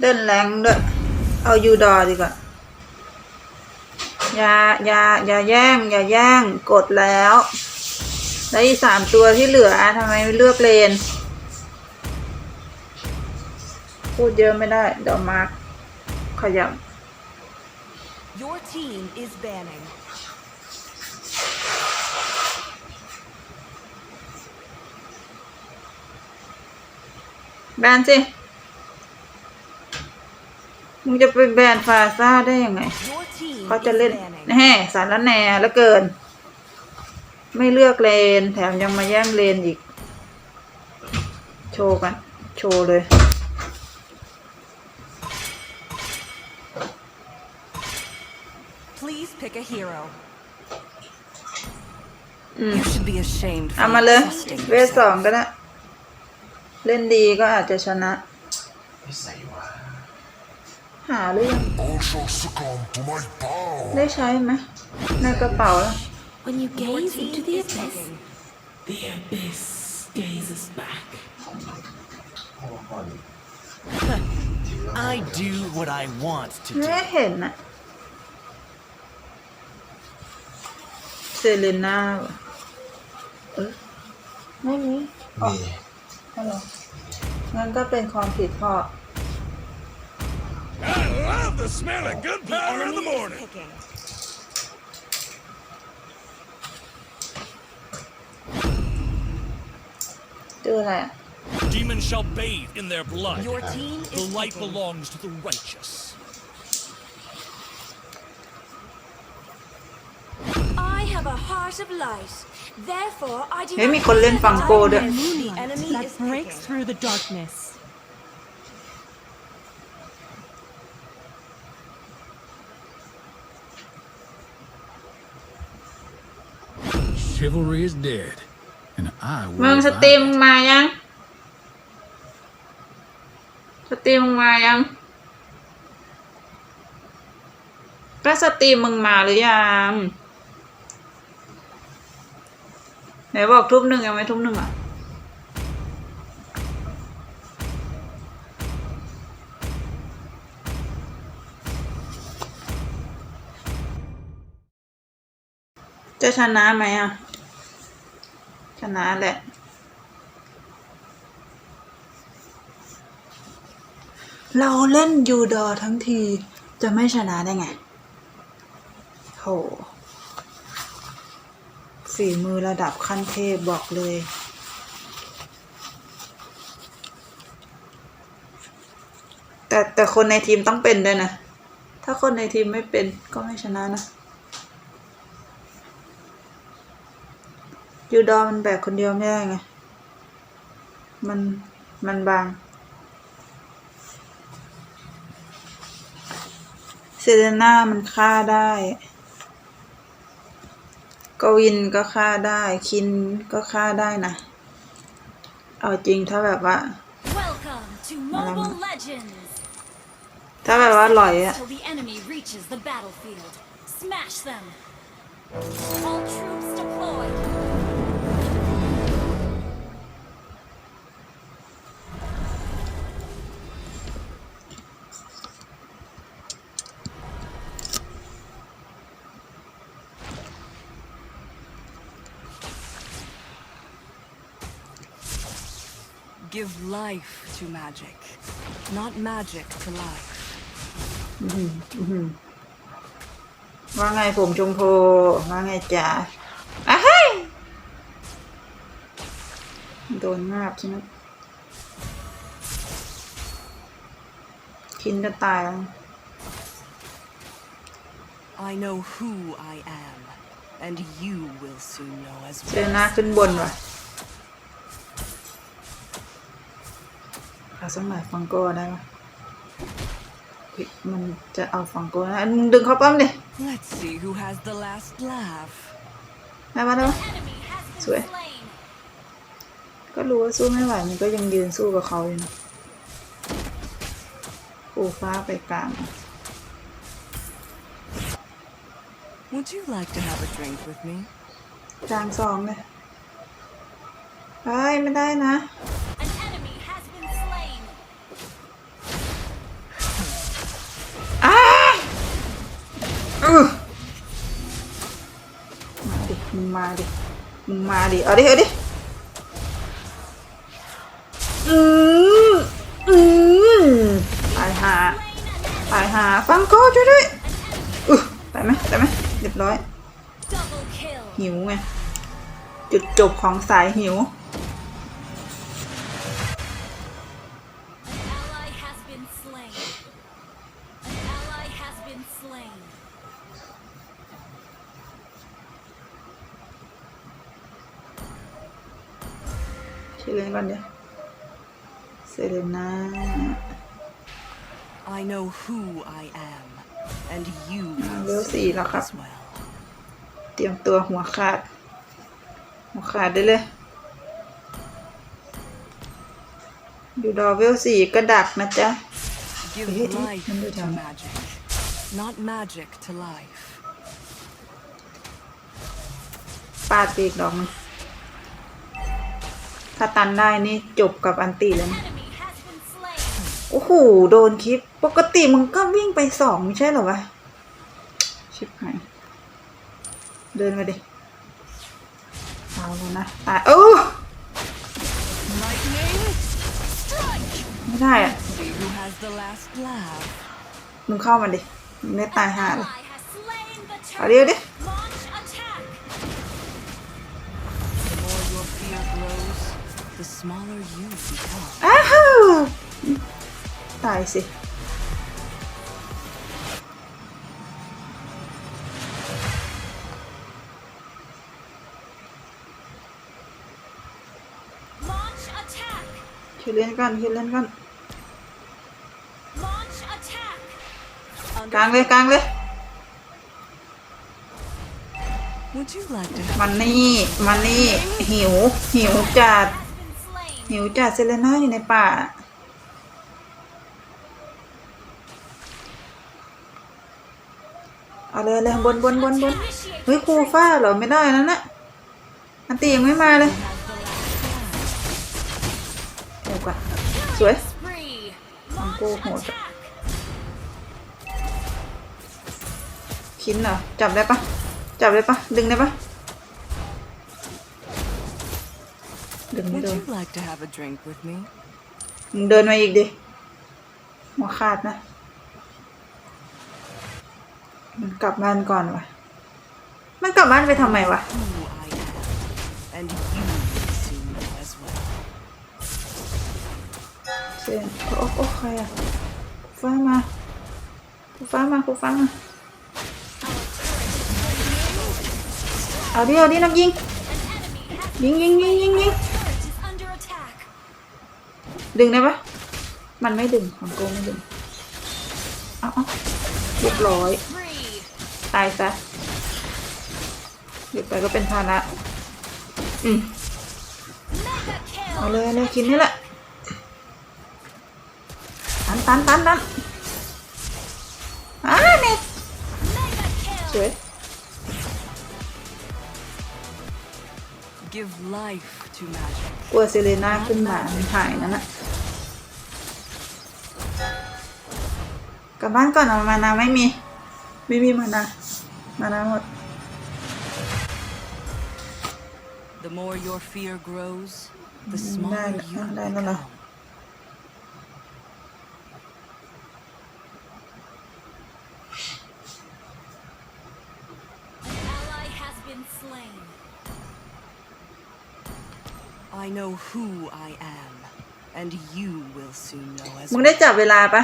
เล่นแรงด้วย เอายูดอดีกว่า อย่าอย่าอย่าแย่ง อย่าแย่ง กดแล้ว แล้วอีกสามตัวที่เหลือทำไมไม่เลือกเลน พูดเยอะไม่ได้ เดี๋ยวมาร์คขยับ Your team is banning. แบนสิ มึงจะไปแบนฟาซ่าได้ยังไง Your team เขาจะ is เล่น banning. แห่สารแหน่แล้วเกิน ไม่เลือกเลน แถมยังมาแย่งเลนอีก โชว์กัน โชว์เลย Please pick a hero. อืม You should be ashamed เอา for มาเลย trusting เวทสอง yourself. ก็ได้ เล่นดีก็อาจจะชนะนิสัยวะ หาหรือยัง I shall succumb to my power. ได้ใช้ไหมในกระเป๋าแล้ว When you Your gaze team into the is abyss, picking. the abyss gazes back. พ่อพ่อนี่ I do what I want to ไม่ do. เห็นอะเซเลน่าเหรอเออไม่มีมีฮัลโหลงั้นก็เป็นความผิดพ่อ I love the smell of good The powder in the enemy is morning. picking. เจออะไรอะ Demons shall bathe in their blood. Your team The is light picking. belongs to the righteous. I have a heart of light. Therefore, I do เฮ้ย not มีคนเล่นฟังโกด้วย The enemy that is breaks picking. through the darkness. Chivalry is dead, and I มึง will สตรีม revive มึ it. งมายัง สตรีมมึงมายัง ก็สตรีมมึงมาหรือยังไหนบอกทุ่มหนึ่งยังไม่ทุ่มหนึ่งอะ จะชนะไหมอะ ชนะแหละ เราเล่นยูดอทั้งทีจะไม่ชนะได้ไงโหฝีมือระดับขั้นเทพบอกเลยแต่แต่คนในทีมต้องเป็นด้วยนะ ถ้าคนในทีมไม่เป็นก็ไม่ชนะนะ ยูดอมันแบกคนเดียวไม่ได้ไง มัน มันบาง เซเลน่ามันฆ่าได้ กวินก็ฆ่าได้ คินก็ฆ่าได้นะ เอาจริงถ้าแบบว่า Welcome to Mobile Legends. ถ้าแบบว่าหลอยอะ Till the enemy reaches the battlefield. Smash them. All troops deployed. Give life to magic, not magic to life. ว่าไงผมชมพูว่าไงจ๋าอ้าเฮ้ยโดนงาบใช่ไหมคินจะตายแล้ว I know who I am, and you will soon know as เซ well. นาขึ้นบนว่ะ เอาสมัยฟังโก้ได้ปะเฮ้ยมันจะเอาฟังโก้นะมึงดึงเขาป้อมดิ Let's see who has the last laugh. ได้ปะได้ปะ Enemy has been Swear. slain. ก็รู้ว่าสู้ไม่ไหว มันก็ยังยืนสู้กับเขาอยู่นะปูฟ้าไปกลาง Would you like to have a drink with me? กลางสองเลยเฮ้ยไม่ได้นะ มาดิ มึงมาดิ เอาดิ เอาดิ อืมอืมตายหาตายหา ฟังโก้ช่วยด้วยอือตายไหมตายไหมเรียบร้อย หิวไง จุดจบของสายหิว ก่อนเดี๋ยวเซเลน่า I know who I am, and you เลเว will ลสี่แล้วครับ as well. เตรียมตัวหัวขาด หัวขาดได้เลย อยู่ดอเวลสี่ก็ดักนะจ๊ะ Give Hey, hey, life hey, hey, to hey. magic, not magic to life. ปาดไปอีกดอกหนึง ถ้าตันได้นี่จบกับอันตีเลยนะโอ้โห โดนคลิป ปกติมึงก็วิ่งไปสองไม่ใช่หรอวะ ชิบหาย เดินมาดิ เอาแล้วนะตายโอ้ไม่ได้อะมึงเข้ามาดิได้ตายห่าเลยเอาเดียวดิ อ้าวตายสิ Launch attack. คิวเล่นก่อนคิวเล่นก่อน Launch attack. กลางเลยกลางเลย Would you like to have มันนี่มันนี่หิวหิวจัด Has been slain. หิวจัดเซเลน่าอยู่ในป่า เอาเลยเลยบนบนบนบนเฮ้ยครูฟ้าเหรอไม่ได้นั่นนะอันตียังไม่มาเลยเดี๋ยวก่อนสวย spree. Ang Launch cô hổ attack. คินเหรอจับได้ปะจับได้ปะดึงได้ปะ ดึงไม่ Would โดน you like to have a drink with me? มึงเดินมาอีกดิหัวขาดนะ มันกลับบ้านก่อนวะมันกลับบ้านไปทำไมวะ Who I am, and you will soon know as well. เซนโอ้โอ้ใครอะครูฟ้ามาครูฟ้ามาครูฟ้ามาเอาดิเอาดินักยิง An enemy has ยิงยิงยิงยิงยิง ดึงได้ปะมันไม่ดึงของโกไม่ดึงเอาเอาเรียบร้อย ตายซะเดี๋ยวไปก็เป็นภาระอืมเอาเลยเลยกินนี่แหละตันตันตันตันอ่าเน็ตสวย Give life. กลัวเซเลน่าขึ้นมามันหายนั่นน่ะกลับบ้านก่อนเอามานาไม่มี ไม่มีมานามานาหมด The more your fear grows, the Mm, smaller no, you no, no, no. become. Know who I am, and you will soon know as มึง well. ได้จับเวลาปะ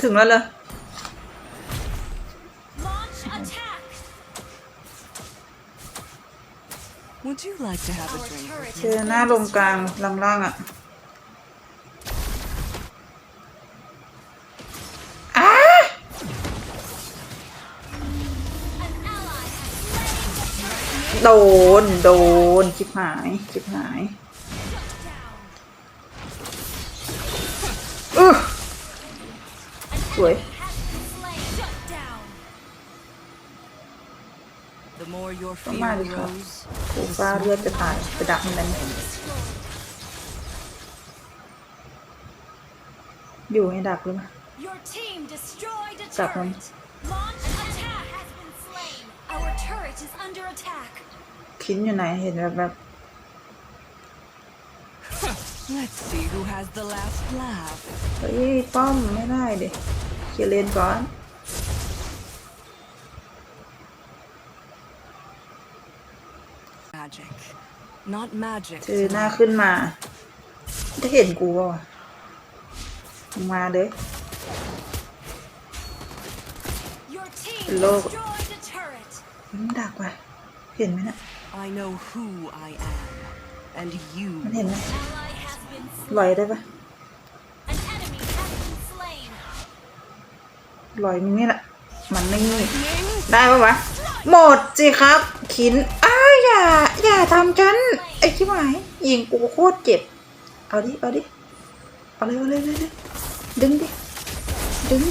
ถึงแล้วเหรอ Launch attack. Would you like to have a Our drink turret with เจ me? อหน้าลงกลางล่างๆอะ โดน โดนจิบหายจิบหาย Shut down. อื้อสวย Has been slain. Shut down. The more your Come fear on, Lisa. grows, โอ้ฟ้าเลือดจะตายไปดักมันนั้นอยู่ให้ดักหรือเปล่า Your team destroyed a คินอยู่ไหนเห็นแบบแบบ Let's see who has the last laugh. เฮ้ยป้อมไม่ได้ดิเคลียร์เลนก่อน Magic. Not magic. เจอหน้าขึ้นมาจะเห็นกูเปล่าวะมึงมาเลย Your team Hello. Destroyed a turret. มึงดักว่ะเห็นไหมนะ I know who I am. And you. มันเห็นไหม Ally has been ลอยได้ปะ An enemy has been slain. ลอยมึงนี่แหละ มันไม่นี่ได้ปะวะ หมดสิครับ ขิน อ้าวอย่า อย่าทำฉัน ไอ้ที่หมายยิงกูโคตรเจ็บ เอาดิ เอาดิ เอาเลยเอาเลยเลยเลยดึงดิ ดึง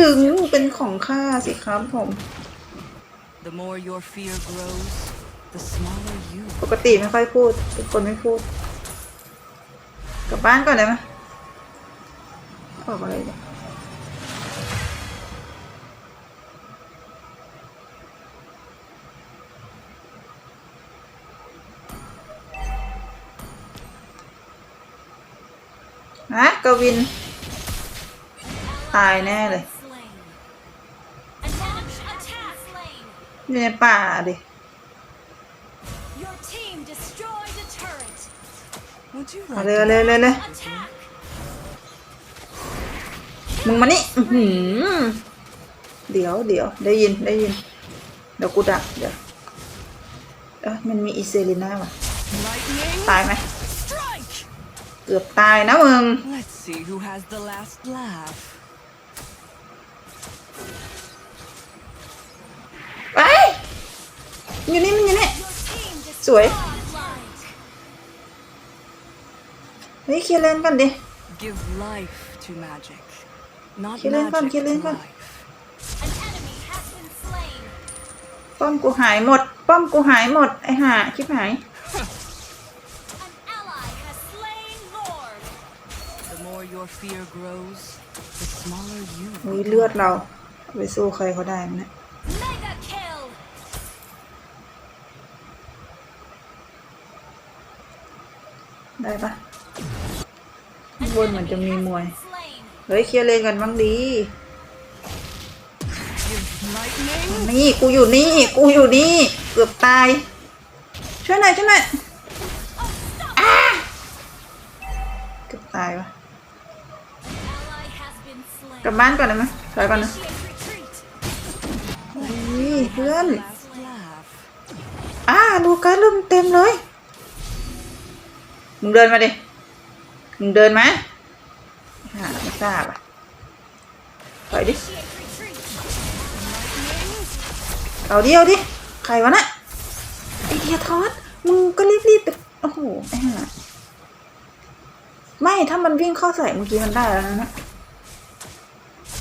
ดึง เป็นของข้าสิครับผม The more your fear grows, the smaller you. ปกติไม่ค่อยพูดเป็นคนไม่พูด กลับบ้านก่อนได้ไหมออกอะไรเนี่ยฮะกวิน ตายแน่เลย อยู่ในป่าดิ Your team destroyed a turret. Would you เอา like เลย to เอาเลยเอาเลยเลย Attack. มึงมานี่อื้อหือเดี๋ยวเดี๋ยวได้ยินได้ยิน เดี๋ยวกูดักเดี๋ยวเอ้ยมันมีอีเซลิน่าว่ะ lightning? ตายไหม Strike! เกือบตายนะมึง Let's see who has the last laugh. ไป อยู่นี่มันอยู่นี่ Your team สวย destroyed light. เฮ้ยเคลียร์เลนกันดิ Give life to magic. Not Kill him, magic kill him, to kill him. life. An enemy has been slain. ป้อมกูหายหมด ป้อมกูหายหมด ไอ้ห่าชิบหาย An ally has slain Lord. The more your fear grows, the smaller you อุ้ยเลือดเราเอาไปสู้ใครเขาได้มั้ยเนะ ได้ปะข้างบนเหมือนจะมีมวย เฮ้ยเคลียร์เลนกันบ้างดีนี่กูอยู่นี่กูอยู่นี่เกือบตาย ช่วยหน่อยช่วยหน่อยเกือบตายวะกลับบ้านก่อนได้ไหมถอยก่อนนะ Initiate retreat. นี่เพื่อนอ่าลูกัสเริ่มเต็มเลย มึงเดินมาดิ มึงเดินมาหาไม่ทราบอะถอยดิ เอาเดิเอาดิ ใครวะน่ะไอเดียทอดมึงก็รีบๆไปโอ้โหไอ้ห่าไม่ถ้ามันวิ่งเข้าใส่เมื่อกี้มันได้แล้วนะ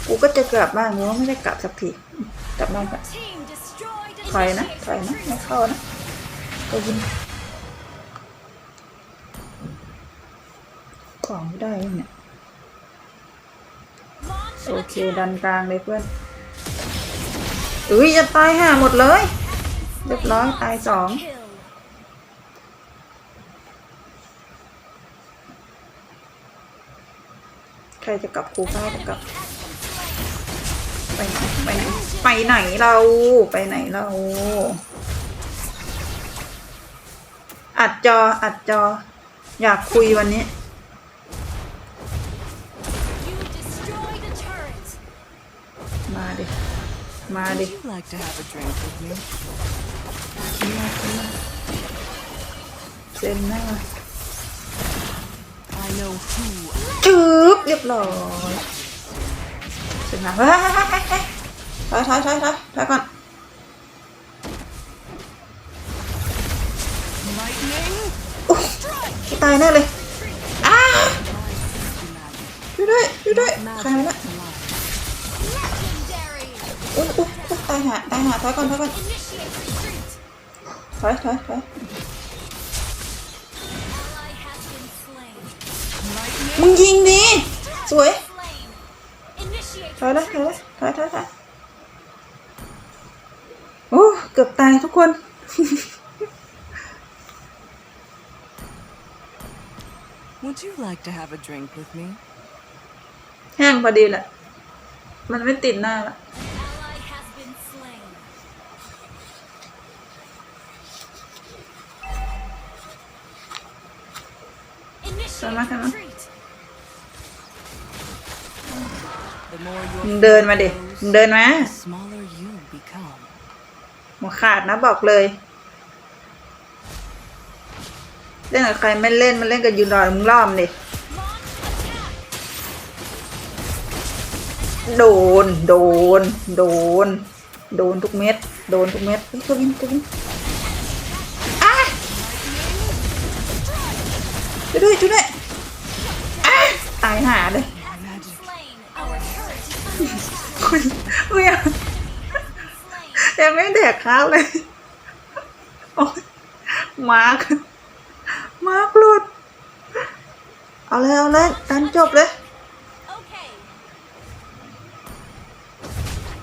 กูก็จะกลับบ้านกูไม่ได้กลับสักทีกลับบ้านก่อนถอยนะถอยนะไม่เข้านะก็ยิง ของไม่ได้ยังเนี่ย Launch โอ an เค attack. ดันกลางเลยเพื่อนอุ้ยจะตายห่าหมดเลยเรียบร้อยตายสอง Kill. ใครจะกลับครูฟ้าจะกลับ ไปไหนไปไหนไปไหนเราไปไหนเรา อัดจออัดจอ อยากคุยวันนี้ มาดิ มาดิ Would you like to have a drink with me? เซ็นหน้า I know who ชืบเรียบร้อยเซ็นหน้าเฮ้ยเฮ้ยเฮ้ยเฮ้ยถอยถอยถอยถอยถอยก่อน lightning อุ๊ยตายแน่เลยอ้า to magic. ช่วยด้วยช่วยด้วยใคร Magic นะ to life. Legendary. อุ้ยอุ้ยอุ๊ยตายหาตายหาถอยก่อนถอยก่อน Initiate retreat. ถอยถอยถอย Ally has been slain. มึงยิงดีสวย Slain. Initiate ถอยเลยถอย retreat. เลยถอยถอยถอยโอ้เกือบตายทุกคน Would you like to have a drink with me? แห้งพอดีแหละ มันไม่ติดหน้าละ สามารถทำไหม Retreat. The more มึ your งเดินมาดิมึงเดินมา the smaller you become. หัวขาดนะบอกเลย เล่นกับใครไม่เล่นมันเล่นกับยูนรอยมึงล่อมดิโดน โดน โดน โดนทุกเม็ด โดนทุกเม็ดเฮ้ยตัววินตัววิน วยด้วยช่วยด้วยตายหาเลยคุยคุยยังยังไม่แดกข้าวเลยมาร์คมาร์คหลุด เอาเลยเอาเลยตันจบเลย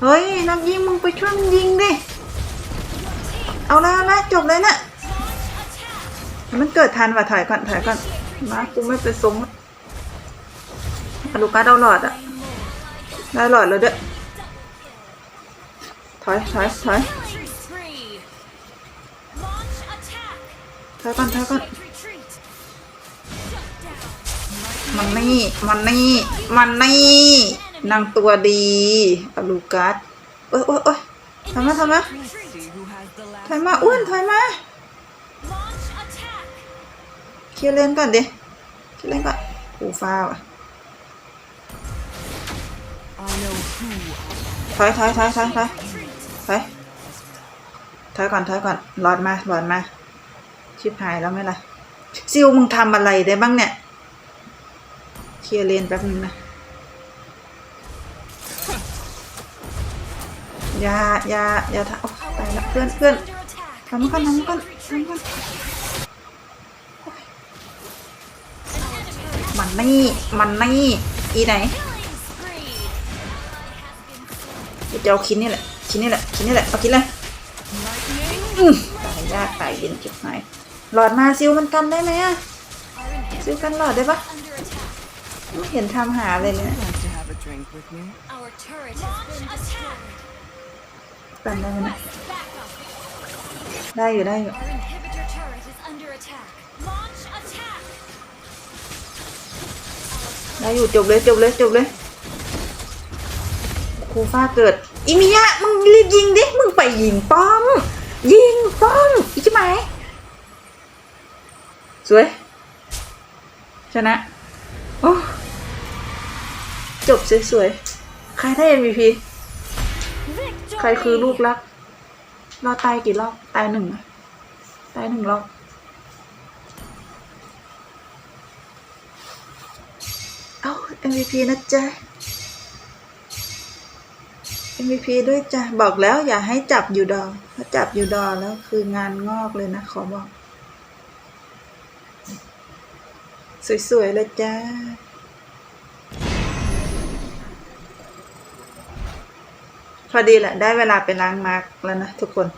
เฮ้ยนักยิงมึงไปช่วยมันยิงดิ เอาเลยเอาเลยจบเลยนะมันเกิดทันว่ะถอยก่อนถอยก่อน มากูไม่ไปซุ้มอะลูกาเอาหลอดอะได้หลอดแล้วเด้อถอยถอยถอยถอยก่อนถอยก่อนมันนี่ มันนี่ มันนี่นางตัวดีอลูกัสโอ้ยโอ้ยโอ้ยถอยมาถอยมาถอยมาอ้วนถอยมา เคลียร์เลนก่อนดิเคลียร์เลนก่อนกูฟ้าวอะถอยถอยถอยถอยถอยถอยถอยก่อนถอยก่อนหลอดมาหลอดมา ชิบหายแล้วไหมล่ะ ซิลมึงทำอะไรได้บ้างเนี่ย เคลียร์เลนแป๊บนึงนะยายายาทำโอ้ตายละเพื่อนเพื่อน Under attack. ทำก่อนทำก่อนทำก่อน นี่มันนี่อีไหน Killing spree. Ally has been slain. กูจะเอาคินนี่แหละคินนี่แหละคินนี่แหละเอาคินเลยตายยากตายเย็นเก็บหายหลอดมาซิลมันกันได้ไหมอะซิลกันหลอดได้ปะไม่เห็นทำหาเลยเนี่ย would like to have a drink with me. Our turret has been destroyed. กันได้ไหมนะได้อยู่ได้อยู่ ได้อยู่จบเลยจบเลยจบเลยครูฟ้าเกิดอิมิยะมึงรีบยิงดิมึงไปยิงป้อม ยิงป้อมอีใช่ไหมสวยชนะโอ้จบสวยๆใครได้ MVP ใครคือลูกรัก รอตายกี่รอบ ตายหนึ่ง ตายหนึ่งรอบ เอา MVP นะจ๊ะ MVP ด้วยจ้ะ บอกแล้วอย่าให้จับอยู่ดอถ้าจับอยู่ดอแล้วคืองานงอกเลยนะ ขอบอก สวยๆเลยจ้าพอดีแหละ ได้เวลาไปล้างมาร์กแล้วนะทุกคน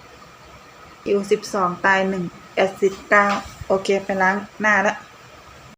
อิวสิบสองตายหนึ่งแอสซิดเก้าโอเค ไปล้างหน้าแล้ว